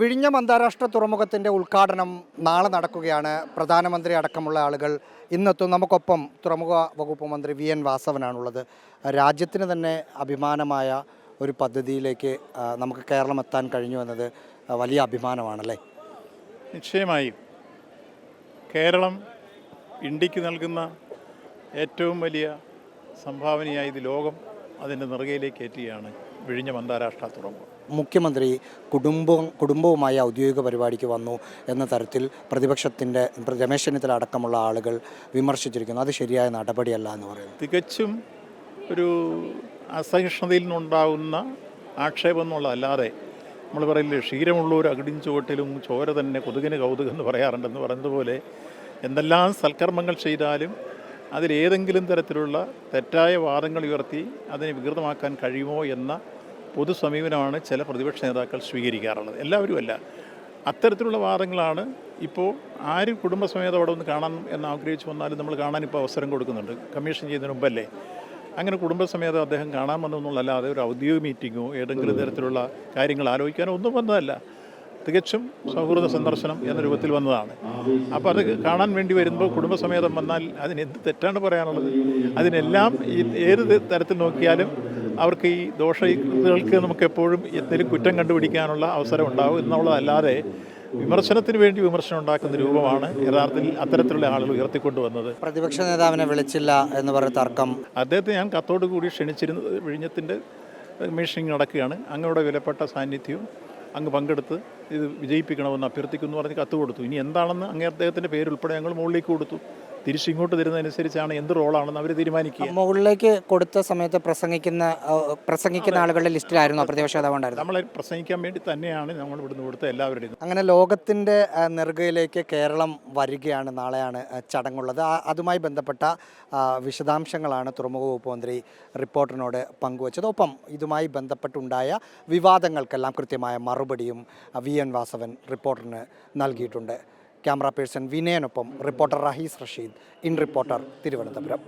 വിഴിഞ്ഞം അന്താരാഷ്ട്ര തുറമുഖത്തിന്റെ ഉദ്ഘാടനം നാളെ നടക്കുകയാണ്. പ്രധാനമന്ത്രി അടക്കമുള്ള ആളുകൾ ഇന്നത്തും. നമുക്കൊപ്പം തുറമുഖ വകുപ്പ് മന്ത്രി വി എൻ വാസവനാണുള്ളത്. രാജ്യത്തിന് തന്നെ അഭിമാനമായ ഒരു പദ്ധതിയിലേക്ക് നമുക്ക് കേരളം എത്താൻ കഴിഞ്ഞു എന്നത് വലിയ അഭിമാനമാണല്ലേ? നിശ്ചയമായും കേരളം ഇന്ത്യയ്ക്ക് നൽകുന്ന ഏറ്റവും വലിയ സംഭാവനയായി ഇത് ലോകം അതിന്റെ നിറകയിലേക്ക് എത്തുകയാണ് വിഴിഞ്ഞം അന്താരാഷ്ട്ര തുറമുഖം. മുഖ്യമന്ത്രി കുടുംബം കുടുംബവുമായി ഔദ്യോഗിക പരിപാടിക്ക് വന്നു എന്ന തരത്തിൽ പ്രതിപക്ഷത്തിന്റെ രമേശ് ചെന്നിത്തല അടക്കമുള്ള ആളുകൾ വിമർശിച്ചിരിക്കുന്നു. അത് ശരിയായ നടപടിയല്ല എന്ന് പറയുന്നു. തികച്ചും ഒരു അസഹിഷ്ണുതയിൽ നിന്നുണ്ടാകുന്ന ആക്ഷേപം എന്നുള്ളതല്ലാതെ നമ്മൾ പറയില്ലേ ക്ഷീരമുള്ള ഒരു അകിടിൻ ചുവട്ടിലും ചോര തന്നെ കൊതുകിന് കൗതുകം എന്ന് പറയാറുണ്ടെന്ന് പറയുന്നത് പോലെ എന്തെല്ലാം സൽക്കർമ്മങ്ങൾ ചെയ്താലും അതിലേതെങ്കിലും തരത്തിലുള്ള തെറ്റായ വാദങ്ങൾ ഉയർത്തി അതിനെ വികൃതമാക്കാൻ കഴിയുമോ എന്ന പൊതു സമീപനമാണ് ചില പ്രതിപക്ഷ നേതാക്കൾ സ്വീകരിക്കാറുള്ളത്. എല്ലാവരും അല്ല. അത്തരത്തിലുള്ള വാദങ്ങളാണ് ഇപ്പോൾ ആരും കുടുംബസമേതം അവിടെ ഒന്ന് കാണാൻ എന്ന് ആഗ്രഹിച്ചു വന്നാലും നമ്മൾ കാണാൻ ഇപ്പോൾ അവസരം കൊടുക്കുന്നുണ്ട്. കമ്മീഷൻ ചെയ്യുന്നതിന് മുമ്പല്ലേ? അങ്ങനെ കുടുംബസമേതം അദ്ദേഹം കാണാൻ വന്നതെന്നുള്ളതല്ലാതെ ഒരു ഔദ്യോഗിക മീറ്റിങ്ങോ ഏതെങ്കിലും തരത്തിലുള്ള കാര്യങ്ങൾ ആലോചിക്കാനോ ഒന്നും വന്നതല്ല. തികച്ചും സൗഹൃദ സന്ദർശനം എന്ന രൂപത്തിൽ വന്നതാണ്. അപ്പോൾ അത് കാണാൻ വേണ്ടി വരുമ്പോൾ കുടുംബസമേതം വന്നാൽ അതിന് എന്ത് തെറ്റാണ് പറയാനുള്ളത്? അതിനെല്ലാം ഈ ഏത് തരത്തിൽ നോക്കിയാലും അവർക്ക് ഈ ദോഷകൾക്ക് നമുക്ക് എപ്പോഴും എന്തെങ്കിലും കുറ്റം കണ്ടുപിടിക്കാനുള്ള അവസരം ഉണ്ടാവും എന്നുള്ളതല്ലാതെ വിമർശനത്തിന് വേണ്ടി വിമർശനം ഉണ്ടാക്കുന്ന രൂപമാണ് യഥാർത്ഥത്തിൽ അത്തരത്തിലുള്ള ആളുകൾ ഉയർത്തിക്കൊണ്ടുവന്നത്. പ്രതിപക്ഷ നേതാവിനെ വിളിച്ചില്ല എന്ന് പറഞ്ഞ തർക്കം. അദ്ദേഹത്തെ ഞാൻ കത്തോട് കൂടി ക്ഷണിച്ചിരുന്നത് വിഴിഞ്ഞത്തിന്റെ മീറ്റിംഗ് നടക്കുകയാണ്. അങ്ങയുടെ വിലപ്പെട്ട സാന്നിധ്യവും അങ്ങ് പങ്കെടുത്ത് ഇത് വിജയിപ്പിക്കണമെന്ന് അഭ്യർത്ഥിക്കുന്നു പറഞ്ഞ് കത്ത് കൊടുത്തു. ഇനി എന്താണെന്ന് അങ്ങേ അദ്ദേഹത്തിന്റെ പേരുൾപ്പെടെ ഞങ്ങൾ മുകളിലേക്ക് കൊടുത്തു. തിരിച്ചിങ്ങോട്ട് തരുന്നതനുസരിച്ചാണ് എന്ത് റോളാണെന്ന് അവർ തീരുമാനിക്കുക. മുകളിലേക്ക് കൊടുത്ത സമയത്ത് പ്രസംഗിക്കുന്ന പ്രസംഗിക്കുന്ന ആളുകളുടെ ലിസ്റ്റിലായിരുന്നു പ്രതിപക്ഷ നേതാവ് ഉണ്ടായിരുന്നത്. നമ്മളെ പ്രസംഗിക്കാൻ വേണ്ടി തന്നെയാണ് നമ്മൾ ഇവിടുന്ന് കൊടുത്ത എല്ലാവരുടെയും അങ്ങനെ ലോകത്തിന്റെ നെറുകയിലേക്ക് കേരളം വരികയാണ് നാളെയാണ് ചടങ്ങുള്ളത്. അതുമായി ബന്ധപ്പെട്ട വിശദാംശങ്ങളാണ് തുറമുഖ വകുപ്പ് മന്ത്രി റിപ്പോർട്ടറിനോട് പങ്കുവച്ചത്. ഒപ്പം ഇതുമായി ബന്ധപ്പെട്ടുണ്ടായ വിവാദങ്ങൾക്കെല്ലാം കൃത്യമായ മറുപടിയും വി എൻ വാസവൻ റിപ്പോർട്ടറിന് നൽകിയിട്ടുണ്ട്. Camera person വിനയനൊപ്പം reporter Rahees Rasheed in reporter Thiruvananthapuram.